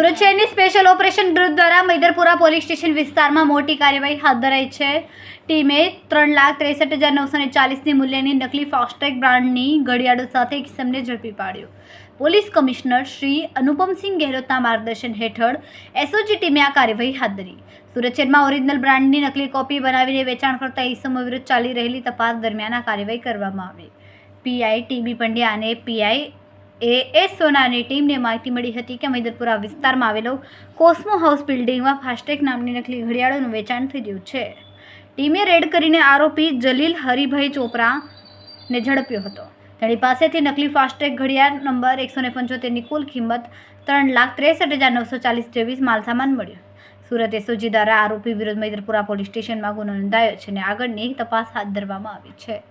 સુરત શહેરની special operation group દ્વારા Maidarpura police station વિસ્તારમાં મોટી કાર્યવાહી હાથ ધરાઈ છે. ટીમે ત્રણ લાખ ત્રેસઠ હજાર નવસો ને ચાલીસની મૂલ્યની નકલી ફાસ્ટેગ બ્રાન્ડની ઘડિયાળો સાથે કિસમને ઝડપી પાડ્યો. પોલીસ કમિશનર શ્રી અનુપમસિંહ ગેહલોતના માર્ગદર્શન હેઠળ એસઓજી ટીમે આ કાર્યવાહી હાથ ધરી. સુરત શહેરમાં ઓરિજિનલ બ્રાન્ડની નકલી કોપી બનાવીને વેચાણ કરતા ઈસમો વિરુદ્ધ ચાલી રહેલી તપાસ દરમિયાન આ કાર્યવાહી કરવામાં આવી. પીઆઈ ટીબી પંડ્યા અને પીઆઈ એ એસ સોનાની ટીમને માહિતી મળી હતી કે મૈદરપુરા વિસ્તારમાં આવેલો કોસ્મો હાઉસ બિલ્ડિંગમાં ફાસ્ટેગ નામની નકલી ઘડિયાળોનું વેચાણ થઈ રહ્યું છે. ટીમે રેડ કરીને આરોપી જલીલ હરિભાઈ ચોપરાને ઝડપ્યો હતો. તેની પાસેથી નકલી ફાસ્ટેગ ઘડિયાળ નંબર એકસો ને પંચોતેરની કુલ કિંમત ત્રણ લાખ ત્રેસઠ હજાર નવસો ચાલીસ જેવી માલસામાન મળ્યો. સુરત એસઓજી દ્વારા આરોપી વિરુદ્ધ મૈદરપુરા પોલીસ સ્ટેશનમાં ગુનો નોંધાયો છે અને આગળની તપાસ હાથ ધરવામાં આવી છે.